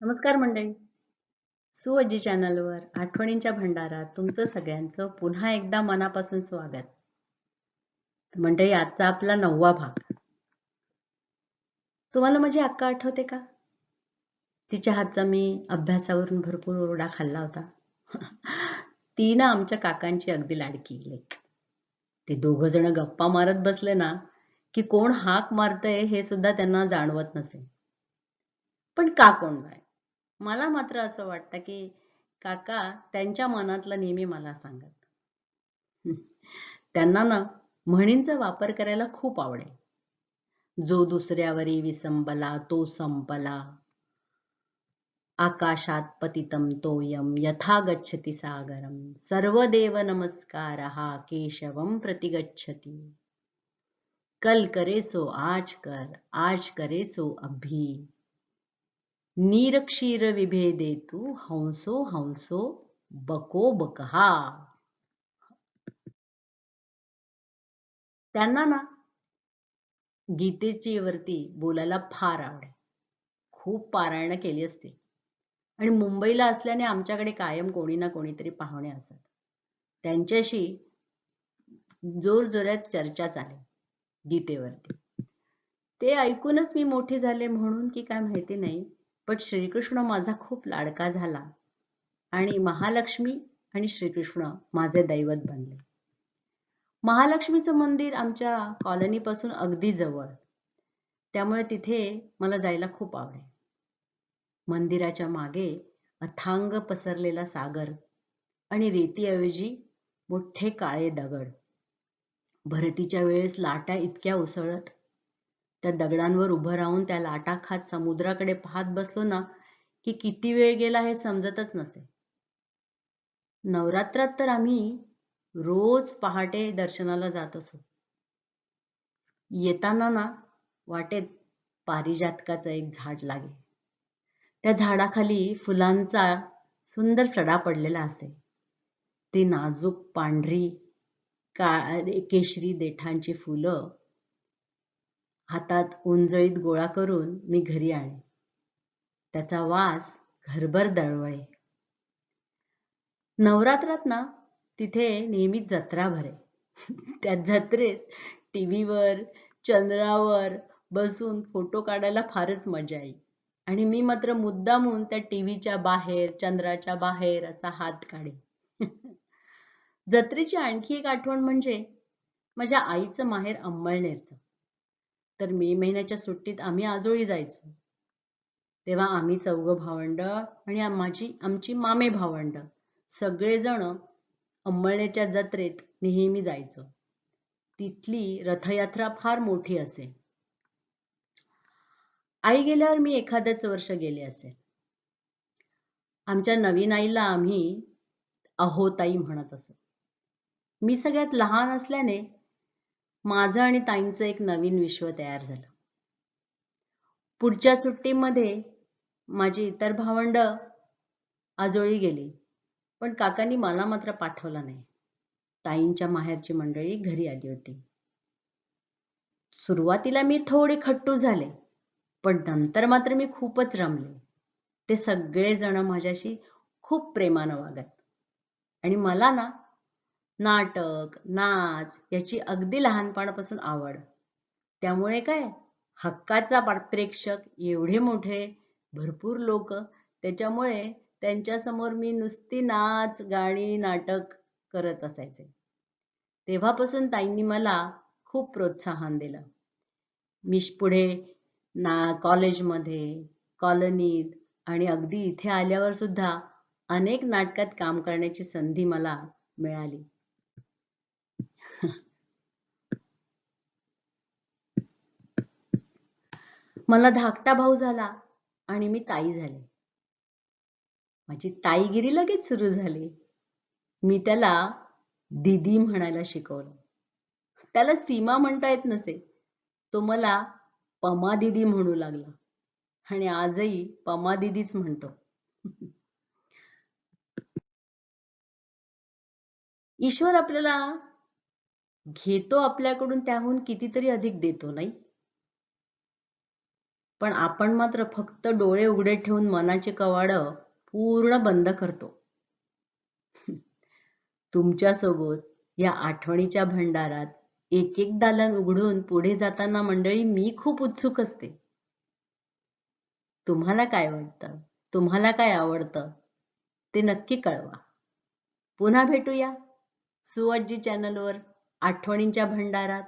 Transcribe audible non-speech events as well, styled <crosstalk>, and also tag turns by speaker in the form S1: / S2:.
S1: नमस्कार मंडळी. सुअज्जी चॅनलवर आठवणींच्या भंडारात तुमचं सगळ्यांचं पुन्हा एकदा मनापासून स्वागत. मंडळी आजचा आपला नववा भाग. तुम्हाला माझी अक्का आठवते का? तिच्या हातचा मी अभ्यासावरून भरपूर ओरडा खाल्ला होता. <laughs> ती ना आमच्या काकांची अगदी लाडकी लेख. ते दोघ जण गप्पा मारत बसले ना की कोण हाक मारतय हे सुद्धा त्यांना जाणवत नसे. पण का कोण नाही? मला मात्र असं वाटतं की काका त्यांच्या मनातलं नेहमी मला सांगत. त्यांना ना म्हणींचा वापर करायला खूप आवडेल. जो दुसऱ्यावरी विसंबला तो संपला. आकाशात पतितम तोयम यथा गच्छति सागरम सर्व देव नमस्कार हा केशवम प्रतिगच्छती. कल करे सो आज कर आज करे सो अभी. नीरक्षीर विभेदेतु हंसो हंसो बको बकहा त्यांना ना गीतेची वरती बोलायला फार आवडे. खूप पारायण केली असते आणि मुंबईला असल्याने आमच्याकडे कायम कोणी ना कोणीतरी पाहुणे असत त्यांच्याशी जोरजोरात चर्चा चाले गीतेवरती. ते ऐकूनच मी मोठी झाले म्हणून की काय माहिती नाही. पण श्रीकृष्ण माझा खूप लाडका झाला. आणि महालक्ष्मी आणि श्रीकृष्ण माझे दैवत बनले. महालक्ष्मीचं मंदिर आमच्या कॉलनीपासून अगदी जवळ. त्यामुळे तिथे मला जायला खूप आवडे. मंदिराच्या मागे अथांग पसरलेला सागर आणि रेतीऐवजी मोठे काळे दगड. भरतीच्या वेळेस लाटा इतक्या उसळत त्या दगडांवर उभं राहून त्या लाटा खात समुद्राकडे पाहत बसलो ना की किती वेळ गेला हे समजतच नसे. नवरात्रात तर आम्ही रोज पहाटे दर्शनाला जात असो. येताना ना वाटेत पारिजातकाचं एक झाड लागे. त्या झाडाखाली फुलांचा सुंदर सडा पडलेला असे. ती नाजूक पांढरी का केशरी देठांची फुलं हातात उंजळीत गोळा करून मी घरी आणे त्याचा वास घरभर दळवळे. नवरात्रात ना तिथे नेहमीच जत्रा भरे. त्या जत्रेत टीव्हीवर चंद्रावर बसून फोटो काढायला फारच मजा येईल आणि मी मात्र मुद्दामून त्या टीव्हीच्या बाहेर चंद्राच्या बाहेर असा हात काढे <laughs> जत्रेची आणखी एक आठवण म्हणजे माझ्या आईचं माहेर अंमळनेरचं तर मे महिन्याच्या सुट्टीत आम्ही आजोळी जायचो. तेव्हा आम्ही चौघ भावंड आणि माझी आमची मामे भावंड सगळेजण अंमळण्याच्या जत्रेत नेहमी जायचो. तिथली रथयात्रा फार मोठी असे. आई गेल्यावर मी एखादच वर्ष गेले असेल. आमच्या नवीन आईला आम्ही अहोताई म्हणत असो. मी सगळ्यात लहान असल्याने माझं आणि ताईंचं एक नवीन विश्व तयार झालं. पुढच्या सुट्टीमध्ये माझी इतर भावंड आजोळी गेली पण काकांनी मला मात्र पाठवला नाही. ताईंच्या माहेरची मंडळी घरी आली होती. सुरुवातीला मी थोडे खट्टू झाले पण नंतर मात्र मी खूपच रमले. ते सगळे जण माझ्याशी खूप प्रेमानं वागत आणि मला ना नाटक नाच याची अगदी लहानपणापासून आवड. त्यामुळे काय? हक्काचा प्रेक्षक एवढे मोठे भरपूर लोक. त्याच्यामुळे त्यांच्यासमोर मी नुसती नाच गाणी नाटक करत असायचे. तेव्हापासून ताईंनी मला खूप प्रोत्साहन दिलं. मी पुढे ना कॉलेजमध्ये कॉलनीत आणि अगदी इथे आल्यावर सुद्धा अनेक नाटकात काम करण्याची संधी मला मिळाली. मला धाकटा भाऊ झाला आणि मी ताई झाले. माझी ताईगिरी लगेच सुरू झाली. मी त्याला दिदी म्हणायला शिकवलं. त्याला सीमा म्हणता येत नसे. तो मला पमा दिदी म्हणू लागला. आणि आजही पमा दिदीच म्हणतो. ईश्वर आपल्याला घेतो आपल्याकडून त्याहून कितीतरी अधिक देतो नाही? पण आपण मात्र फक्त डोळे उघडे ठेवून मनाचे कवाड पूर्ण बंद करतो. <laughs> तुमच्यासोबत या आठवणीच्या भंडारात एक एक दालन उघडून पुढे जाताना मंडळी मी खूप उत्सुक असते. तुम्हाला काय वाटतं? तुम्हाला काय आवडतं? ते नक्की कळवा. पुन्हा भेटूया सुअज्जी चॅनलवर आठवणींच्या भंडारात.